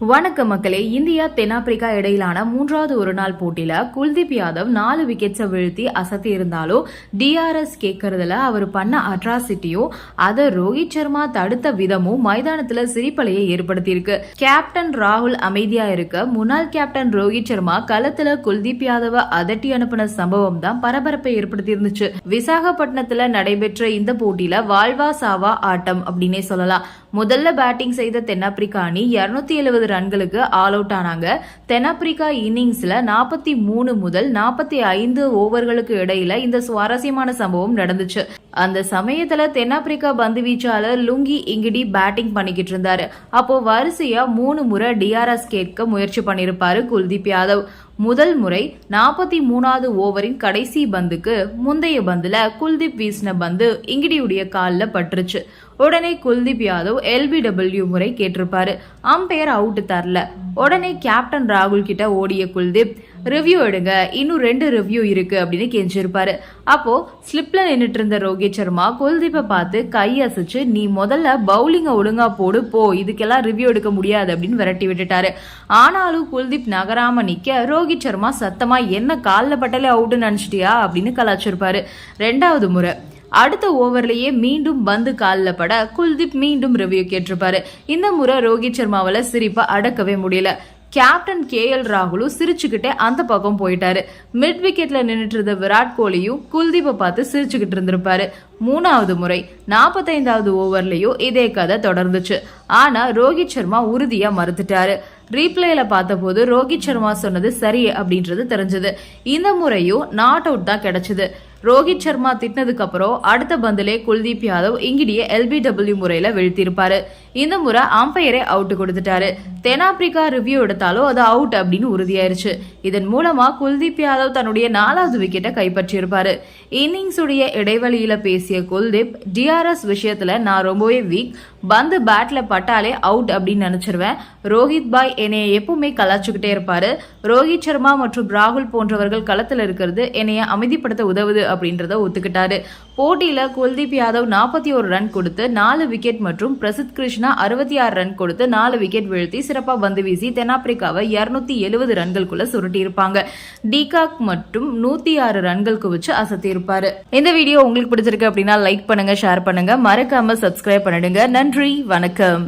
வணக்கம் மக்களே இந்தியா தென்னாப்பிரிக்கா இடையிலான மூன்றாவது ஒருநாள் போட்டியில குல்தீப் யாதவ் நாலு விக்கெட்ஸை வீழ்த்தி அசத்தி இருந்தாலும் டிஆர்எஸ் கேட்கறதுல அவர் பண்ண அட்ராசிட்டியும் அதை ரோஹித் சர்மா தடுத்த விதமும் மைதானத்துல சிரிப்பலையை ஏற்படுத்தியிருக்கு. கேப்டன் ராகுல் அமைதியா இருக்க முன்னாள் கேப்டன் ரோஹித் சர்மா களத்துல குல்தீப் யாதவ அதட்டி அனுப்பின சம்பவம் தான் பரபரப்பை ஏற்படுத்தி இருந்துச்சு விசாகப்பட்டினத்துல நடைபெற்ற இந்த போட்டியில வாழ்வா சாவா ஆட்டம் அப்படின்னே சொல்லலாம். முதல்ல பேட்டிங் செய்த தென்னாப்பிரிக்கா அணி இருநூத்தி எழுபது ரன்களுக்கு ஆல் அவுட் ஆனாங்க. தென்னாப்பிரிக்கா இன்னிங்ஸில் நாற்பத்தி மூணு முதல் நாற்பத்தி ஐந்து ஓவர்களுக்கு இடையில இந்த சுவாரஸ்யமான சம்பவம் நடந்துச்சு. அந்த சமயத்துல தென்னாப்பிரிக்கா பந்து வீச்சாளர் லுங்கி இங்கிடி பேட்டிங் பண்ணிக்கிட்டு இருந்தாரு. அப்போ வரிசையா மூணு முறை டிஆர்எஸ் கேட்க முயற்சி பண்ணிருப்பாரு குல்தீப் யாதவ். முதல் முறை நாற்பத்தி மூணாவது ஓவரின் கடைசி பந்துக்கு முந்தைய பந்துல குல்தீப் வீசின பந்து இங்கிடியுடைய காலில் பட்டுருச்சு. உடனே குல்தீப் யாதவ் எல்பிடபிள்யூ முறை கேட்டிருப்பாரு. அம்பையர் அவுட் தரல. உடனே கேப்டன் ராகுல் கிட்ட ஓடிய குல்தீப் ரிவ்யூ எடுங்க. இன்னும் ரெண்டு ரிவ்யூ இருக்கு அப்படின்னு கெஞ்சிருப்பாரு. அப்போ ஸ்லிப்ல நின்றுட்டு இருந்த ரோஹித் சர்மா குல்தீப்பை பார்த்து கை அசைச்சு நீ முதல்ல பவுலிங்கை ஒழுங்கா போடு போ. இதுக்கெல்லாம் ரிவ்யூ எடுக்க முடியாது அப்படின்னு விரட்டி விட்டுட்டாரு. ஆனாலும் குல்தீப் நகராம நிக்க ரோஹித் சர்மா சத்தமா என்ன காலில் பட்டலே அவுட்டுன்னு நினைச்சிட்டியா? அப்படின்னு கலாச்சிருப்பாரு ரெண்டாவது முறை. அடுத்த ஓவர்லயே மீண்டும் பந்து காலில் பட குல்தீப் மீண்டும் ரிவ்யூ கேட்டிருப்பாரு. இந்த முறை ரோஹித் சர்மாவால சிரிப்பை அடக்கவே முடியல. கேப்டன் கே எல் ராகுலும் சிரிச்சுக்கிட்டே அந்த பக்கம் போயிட்டாரு. மிட் விக்கெட்ல நின்றுட்டு இருந்த விராட் கோலியும் குல்தீப்பை பார்த்து சிரிச்சுக்கிட்டு இருந்திருப்பாரு. மூணாவது முறை நாற்பத்தைந்தாவது ஓவர்லையும் இதே கதை தொடர்ந்துச்சு. ஆனா ரோஹித் சர்மா உறுதியா மறுத்துட்டாரு. ரீப்ளேல பார்த்தபோது ரோஹித் சர்மா சொன்னது சரி அப்படின்றது தெரிஞ்சது. இந்த முறையும் நாட் அவுட் தான் கிடைச்சது. ரோஹித் சர்மா திட்டினதுக்கு அப்புறம் அடுத்த பந்திலே குல்தீப் யாதவ் இங்கிடிய எல்பிடபிள்யூ முறையில வீழ்த்திருப்பாரு இந்த முறை அம்பையரே அவுட் கொடுத்துட்டாரு. தென்னாப்பிரிக்கா ரிவ்யூ எடுத்தாலும் அது அவுட் அப்படின்னு உறுதியாயிருச்சு. இதன் மூலமா குல்தீப் யாதவ் தன்னுடைய நாலாவது விக்கெட்டை கைப்பற்றியிருப்பாரு. இன்னிங்ஸுடைய இடைவெளியில பேசிய குல்தீப் டிஆர்எஸ் விஷயத்துல நான் ரொம்பவே வீக் பந்து பேட்ல பட்டாலே அவுட் அப்படின்னு நினைச்சிருவேன். ரோஹித் பாய் என்னைய எப்பவுமே கலாச்சுக்கிட்டே இருப்பாரு. ரோஹித் சர்மா மற்றும் ராகுல் போன்றவர்கள் களத்தில் இருக்கிறது என்னைய அமைதிப்படுத்த உதவுது அப்படின்றத ஒத்துக்கிட்டாரு. போட்டியில குல்தீப் யாதவ் நாற்பத்தி ஒரு ரன் கொடுத்து நாலு விக்கெட் மற்றும் பிரசித் கிருஷ்ணா அறுபத்தி ஆறு ரன் கொடுத்து நாலு விக்கெட் வீழ்த்தி சிறப்பாக பந்து வீசி தென்னாப்பிரிக்காவை இருநூத்தி எழுபது ரன்களுக்குள்ள சுருட்டியிருப்பாங்க. டிகாக் மற்றும் நூத்தி ஆறு ரன்கள் வச்சு அசத்தியிருப்பாரு. இந்த வீடியோ உங்களுக்கு பிடிச்சிருக்கு அப்படின்னா லைக் பண்ணுங்க ஷேர் பண்ணுங்க. மறக்காம சப்ஸ்கிரைப் பண்ணிடுங்க. நன்றி வணக்கம்.